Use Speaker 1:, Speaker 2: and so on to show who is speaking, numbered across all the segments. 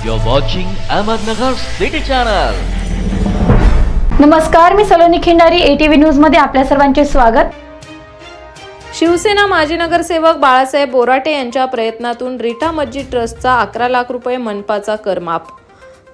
Speaker 1: You're watching Ahmednagar City Channel.
Speaker 2: नमस्कार मी Saloni Khindari ATV न्यूजमध्ये आपल्या सर्वांचे स्वागत
Speaker 3: शिवसेना माजी नगरसेवक बाळासाहेब बोराटे यांच्या प्रयत्नातून रिटा मस्जिद ट्रस्टचा अकरा लाख रुपये मनपाचा कर माफ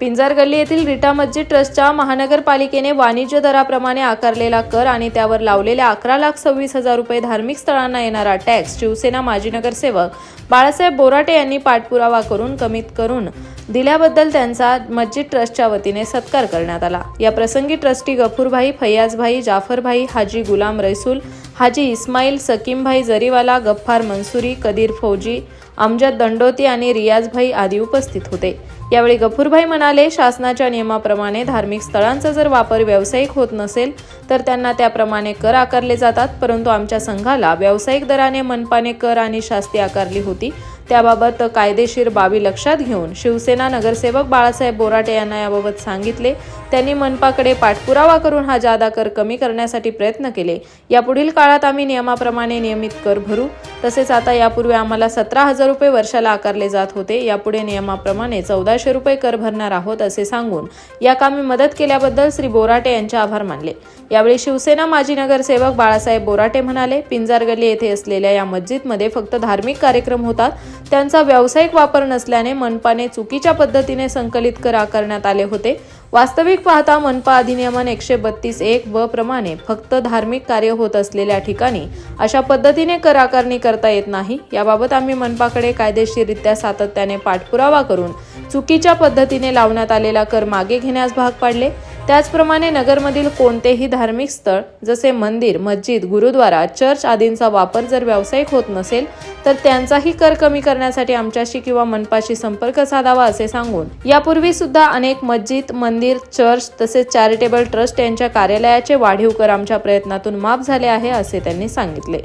Speaker 3: पिंजार गल्ली येथील रिटा मस्जिद ट्रस्टच्या महानगरपालिकेने वाणिज्य दराप्रमाणे आकारलेला कर आणि त्यावर लावलेल्या अकरा लाख सव्वीस हजार रुपये धार्मिक स्थळांना येणारा टॅक्स शिवसेना माजी नगरसेवक बाळासाहेब बोराटे यांनी पाठपुरावा करून कमीत करून दिल्याबद्दल त्यांचा मस्जिद ट्रस्टच्या वतीने सत्कार करण्यात आला. या प्रसंगी ट्रस्टी गफूरभाई फैयाजभाई जाफरभाई हाजी गुलाम रैसूल हाजी इस्माईल सकीमभाई जरीवाला गफ्फार मंसुरी कदीर फौजी अमजद दंडोती आणि रियाजभाई आदी उपस्थित होते. यावेळी गफूरभाई म्हणाले शासनाच्या नियमाप्रमाणे धार्मिक स्थळांचा जर वापर व्यावसायिक होत नसेल तर त्यांना त्याप्रमाणे कर आकारले जातात परंतु आमच्या संघाला व्यावसायिक दराने मनपाने कर आणि शास्ती आकारली होती त्याबाबत कायदेशीर बाबी लक्षात घेऊन शिवसेना नगरसेवक बाळासाहेब बोराटे यांना याबाबत सांगितले. त्यांनी मनपाकडे पाठपुरावा करून हा जादा कर कमी करण्यासाठी प्रयत्न केले. यापुढील काळात आम्ही नियमाप्रमाणे नियमित कर भरू. तसेच आता यापूर्वी आम्हाला सतरा हजार रुपये वर्षाला आकारले जात होते. यापुढे नियमाप्रमाणे चौदाशे रुपये कर भरणार आहोत असे सांगून या कामी मदत केल्याबद्दल श्री बोराटे यांचे आभार मानले. यावेळी शिवसेना माजी नगरसेवक बाळासाहेब बोराटे म्हणाले पिंजारगल्ली येथे असलेल्या या मस्जिदमध्ये फक्त धार्मिक कार्यक्रम होतात. त्यांचा व्यावसायिक वापर नसल्याने मनपाने चुकीच्या पद्धतीने संकलित कर आकारण्यात आले होते. वास्तविक पाहता मनपा अधिनियमन एकशे बत्तीस एक ब प्रमाणे फक्त धार्मिक कार्य होत असलेल्या ठिकाणी अशा पद्धतीने कर आकारणी करता येत नाही. याबाबत आम्ही मनपाकडे कायदेशीररित्या सातत्याने पाठपुरावा करून चुकीच्या पद्धतीने लावण्यात आलेला कर मागे घेण्यास भाग पाडले. त्याचप्रमाणे नगरमधील कोणतेही धार्मिक स्थळ जसे मंदिर मस्जिद गुरुद्वारा चर्च आदींचा वापर जर व्यावसायिक होत नसेल तर त्यांचाही कर कमी करण्यासाठी आमच्याशी किंवा मनपाशी संपर्क साधावा असे सांगून यापूर्वी सुद्धा अनेक मस्जिद मंदिर चर्च तसेच चॅरिटेबल ट्रस्ट यांच्या कार्यालयाचे वाढीव कर आमच्या प्रयत्नातून माफ झाले आहे असे त्यांनी सांगितले.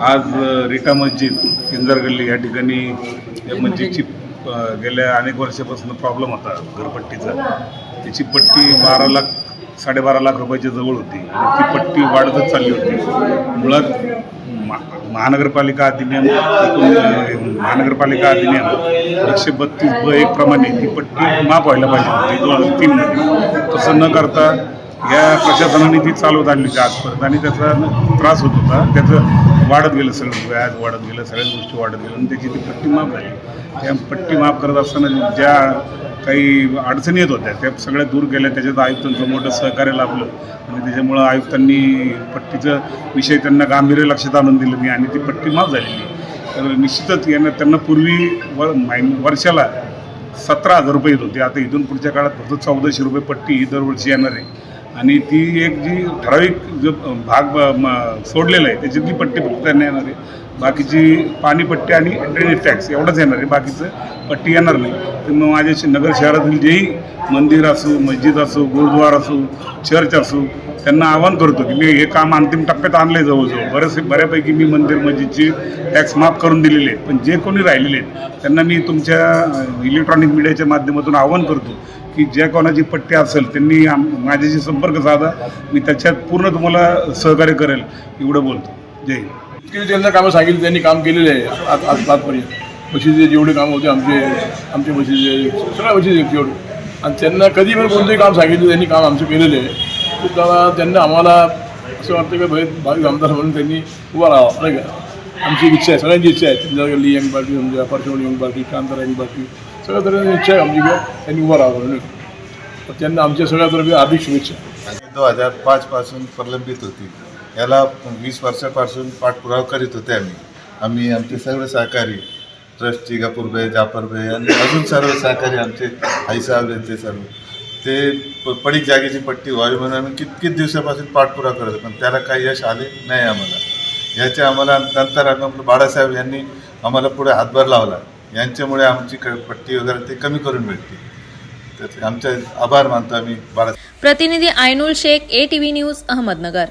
Speaker 4: आज रिटा मस्जिद किंजर गल्ली या ठिकाणी या मस्जिदची गेल्या अनेक वर्षापासून प्रॉब्लेम होता घरपट्टीचा. त्याची पट्टी बारा लाख साडेबारा लाख रुपयाच्या जवळ होती. ती पट्टी वाढतच चालली होती. मुळात मा- महानगरपालिका अधिनियम एकूण महानगरपालिका अधिनियम एकशे बत्तीस ब एक प्रमाणे ती पट्टी माफ व्हायला पाहिजे होती. दोन हजार तीनमध्ये तसं न करता या प्रशासनाने ती चालवत आणली होती आजपर्यंत? आणि त्याचा त्रास होत होता. त्याचं वाढत गेलं सगळं. व्याज वाढत गेलं सगळ्याच गोष्टी वाढत गेल्या. आणि त्याची ती पट्टी माफ झाली. त्या पट्टी माफ करत असताना ज्या काही अडचणी येत होत्या त्या सगळ्या दूर केल्या. त्याच्यात आयुक्तांचं मोठं सहकार्य लाभलं. आणि त्याच्यामुळं आयुक्तांनी पट्टीचं विषय त्यांना गांभीर्य लक्षात आणून दिलं नाही आणि ती पट्टी माफ झालेली. तर निश्चितच यांना त्यांना पूर्वी व वर्षाला सतरा हजार रुपये येत होते. आता इथून पुढच्या काळात फक्त चौदाशे रुपये पट्टी ही दरवर्षी येणार आहे. आणि ती एक जी ठराविक जो भाग ब- म- सोडलेला आहे त्याच्यातली पट्टी फक्त त्यांना येणार आहे बाकीची पाणीपट्टी आणि ड्रेनेज टॅक्स एवढंच येणार आहे बाकीचं पट्टी येणार नाही. तर मग माझ्या नगर शहरातील जेही मंदिर असो मस्जिद असो गुरुद्वार असो चर्च असो त्यांना आवाहन करतो की मी हे काम अंतिम टप्प्यात आणलं आहे जवळजवळ. बरेचसे बऱ्यापैकी मी मंदिर मस्जिदची टॅक्स माफ करून दिलेले आहेत. पण जे कोणी राहिलेले आहेत त्यांना मी तुमच्या इलेक्ट्रॉनिक मीडियाच्या माध्यमातून आवाहन करतो की ज्या कोणाची पट्टी असेल त्यांनी आम माझ्याशी संपर्क साधा मी त्याच्यात पूर्ण तुम्हाला सहकार्य करेल एवढं बोलतो. जय हिंद.
Speaker 5: त्यांना कामं सांगितली त्यांनी काम केलेले आहे आज आज आजपर्यंत बशीचे जेवढे कामं होते आमचे आमचे बशीचे सगळ्या बशीचे जेवढे. आणि त्यांना कधी पण कोणतंही काम सांगितलं त्यांनी काम आमचं केलेलं आहे. त्याला त्यांना आम्हाला असं वाटतं की भाई भाविक आमदार म्हणून त्यांनी उभा राहावा. नाही का? आमची इच्छा आहे सगळ्यांची इच्छा आहे. त्यांच्या गल्ली यंग पार्टी समजा opportunity young party Kantara young party सगळ्या तऱ्हेची इच्छा आहे आमची त्यांनी उभं राहावं म्हणून. त्यांना आमच्या सगळ्यातर्फे हार्दिक शुभेच्छा.
Speaker 6: दोन हजार पाचपासून प्रलंबित होती. याला वीस वर्षापासून पाठपुरावा करीत होते आम्ही. आम्ही आमचे सर्व सहकारी ट्रस्टची गपूरभाई जाफरभाई आणि अजून सर्व सहकारी आमचे आईसाहेब यांचे सर्व. ते प- पडीक जागेची पट्टी व्हावी म्हणून आम्ही कितकीच दिवसापासून पाठपुरावा करत होतो पण त्याला काही यश आले नाही आम्हाला. याचे आम्हाला नंतर आम्ही बाळासाहेब यांनी आम्हाला पुढे हातभार लावला. यांच्यामुळे आमची क पट्टी वगैरे ते कमी करून भेटते आमचे आभार मानतो आम्ही बाळा
Speaker 3: प्रतिनिधी Ainul Shaikh A T V news Ahmednagar.